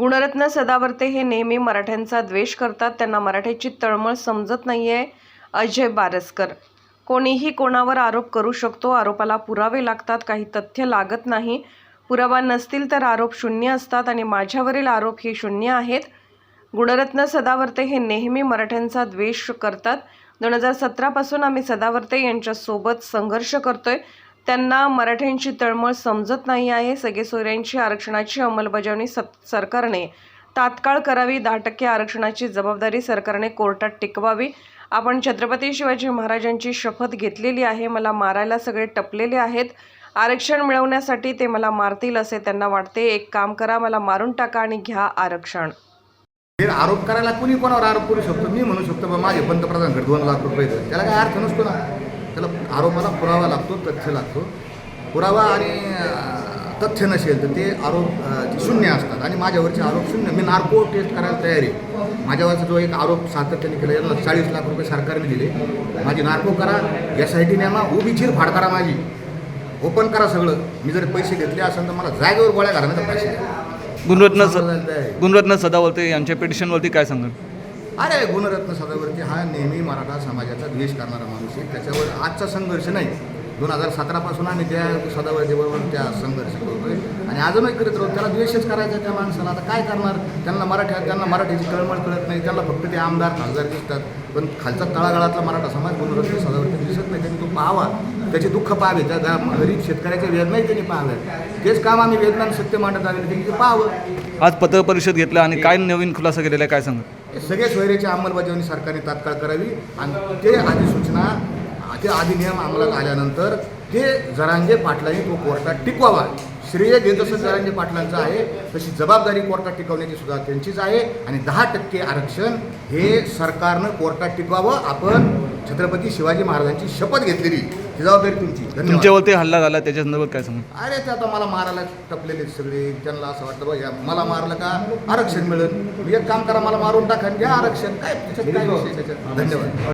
गुणरत्न सदावर्ते हे नेहमी मराठ्यांचा द्वेष करतात. त्यांना मराठ्याची तळमळ समजत नाही आहे अजय बारसकर. कोणीही कोणावर आरोप करू शकतो. आरोपाला पुरावे लागतात. काही तथ्य लागत नाही. पुरावा नसतील तर आरोप शून्य असतात आणि माझ्यावरील आरोप हे शून्य आहेत. गुणरत्न सदावर्ते हे नेहमी मराठ्यांचा द्वेष करतात. दोन हजार सतरापासून आम्ही सदावर्ते यांच्यासोबत संघर्ष करतोय. त्यांना मराठ्यांची तळमळ समजत नाही आहे. सगळे सोयऱ्यांची आरक्षणाची अंमलबजावणी सत सरकारने तात्काळ करावी. दहा टक्के आरक्षणाची जबाबदारी सरकारने कोर्टात टिकवावी. आपण छत्रपती शिवाजी महाराजांची शपथ घेतलेली आहे. मला मारायला सगळे टपलेले आहेत. आरक्षण मिळवण्यासाठी ते मला मारतील असे त्यांना वाटते. एक काम करा मला मारून टाका आणि घ्या आरक्षण. आरोप करायला कुणी कोणावर आरोप करू शकतो? मी म्हणू शकतो माझे पंतप्रधान दोन लाख रुपये त्याला काय अर्थ नसतो ना. त्याला आरोपाला पुरावा लागतो तथ्य लागतो. पुरावा आणि तथ्य नसेल तर ते आरोप शून्य असतात. आणि माझ्यावरचे आरोप शून्य. मी नार्को टेस्ट करायला तयार आहे. माझ्यावरचा जो एक आरोप सातत्याने केला याला चाळीस लाख रुपये सरकारने दिले. माझी नार्को करा एस आय टी न्यामा उभी चीर फाड करा माझी. ओपन करा सगळं. मी जर पैसे घेतले असेल तर मला जागेवर गोळ्या घालण्याचा पैसे. गुणरत्न. गुणरत्न सदावर्ते यांच्या पिटिशनवरती काय सांगाल अरे गुणरत्न सदावर्ती हा नेहमी मराठा समाजाचा द्वेष करणारा माणूस आहे. त्याच्यावर आजचा संघर्ष नाही. दोन हजार सतरापासून आम्ही त्या सदावर्तीबरोबर त्या संघर्ष करतोय. आणि अजूनही करत राहू त्याला द्वेषच करायचा त्या माणसाला. आता काय करणार? त्यांना मराठी त्यांना मराठीची कळमळ कळत नाही. त्यांना फक्त ते आमदार खासदार दिसतात. पण खालचा तळागाळातला मराठा समाज गुणरत्न सदावर्ती दिसत नाही. त्यांनी तो पाहावा. त्याचे दुःख पाहावे. त्या गा- गरीब शेतकऱ्याच्या वेदनाही त्यांनी पाहाव्यात तेच काम आम्ही वेदना सत्य मांडत आलेले. त्यांनी ते पाहावं. आज पत्रपरिषद घेतलं आणि काय नवीन खुलासा केलेला आहे काय सांगत हे सगळे सोयऱ्याची अंमलबजावणी सरकारने तात्काळ करावी आणि ते अधिसूचना ते अधिनियम अंमलात आल्यानंतर ते जरांगे पाटलांनी तो कोर्टात टिकवावा. श्रेय जरांगे पाटलांचं आहे तशी जबाबदारी कोर्टात टिकवण्याची सुद्धा त्यांचीच आहे आणि दहा टक्के आरक्षण हे सरकारनं कोर्टात टिकवावं. आपण छत्रपती शिवाजी महाराजांची शपथ घेतलेली. ही जबाबदारी तुमची. तुमच्यावरती हल्ला झाला त्याच्या संदर्भात काय सांगाल अरे ते आता मला मारायला टपलेले सगळे. त्यांना असं वाटतं बघ या मला मारलं का आरक्षण मिळेल. एक काम करा मला मारून टाका आणि घ्या आरक्षण. काय त्याच्यात काय विषय त्याच्यात? धन्यवाद.